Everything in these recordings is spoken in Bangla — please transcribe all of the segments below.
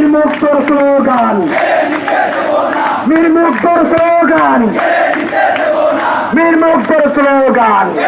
মুক্তর slogan. Mir Muktar slogan. Mir Muktar slogan.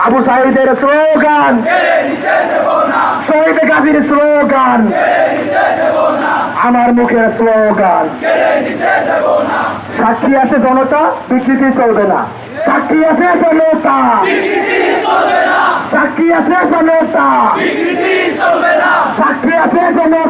Abu সাহিদের স্লোগান। শহীদ গাজীর স্লোগান। আমার মুখের স্লোগান। সাক্ষী আছে জনতা, বিকৃতি চলবে না। সাক্ষী আছে জনতা। সাক্ষী আছে জনতা। সাক্ষী আছে জনতা।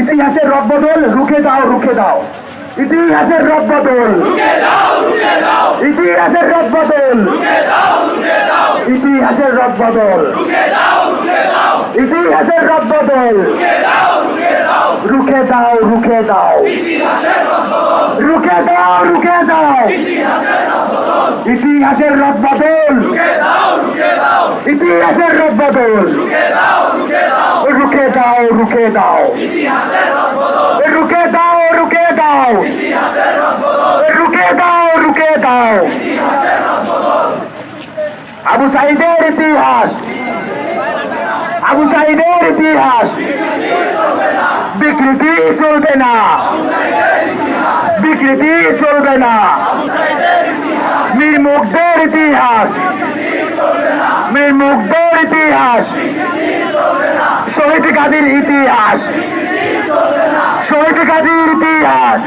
ইতিহাসের রব্বদল রুখে দাও রুখে দাও। ইতিহাসের রব্বদল ইতিহাসের রব্বদল ইতিহাসের রব্বদল ইতিহাসের রব্বদল রুখে দাও রুখে দাও। রুখে দাও রুখে দাও। ইতিহাসের রব্বদল ইতিহাসের রব্বদল রুখে দাও রুখে দাও। রুখে দাও রুখে দাও। রুখে দাও রুখে দাও। আবু সাইদের ইতিহাস। আবু সাইদের ইতিহাস। বিকৃতি চলবে না। বিকৃতি চলবে না। ইতিহাস। মীর মুগ্ধের ইতিহাস। শহীদ গাজীর ইতিহাস। শহীদ গাজীর ইতিহাস।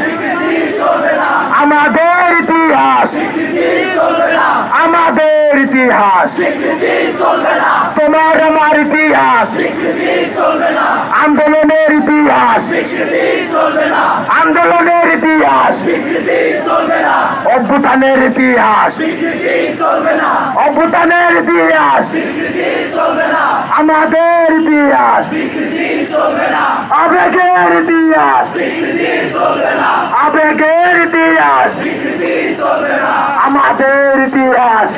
আমাদের ইতিহাস। আমাদের ইতিহাস। তোমার আমার ইতিহাস। আন্দোলনের ইতিহাস। আন্দোলনের ইতিহাস অভ্যুত্থানের ইতিহাস অভ্যুত্থানের ইতিহাস আমাদের ইতিহাস আবেগের ইতিহাস আবেগের ইতিহাস আমাদের ইতিহাস আমাদের ইতিহাস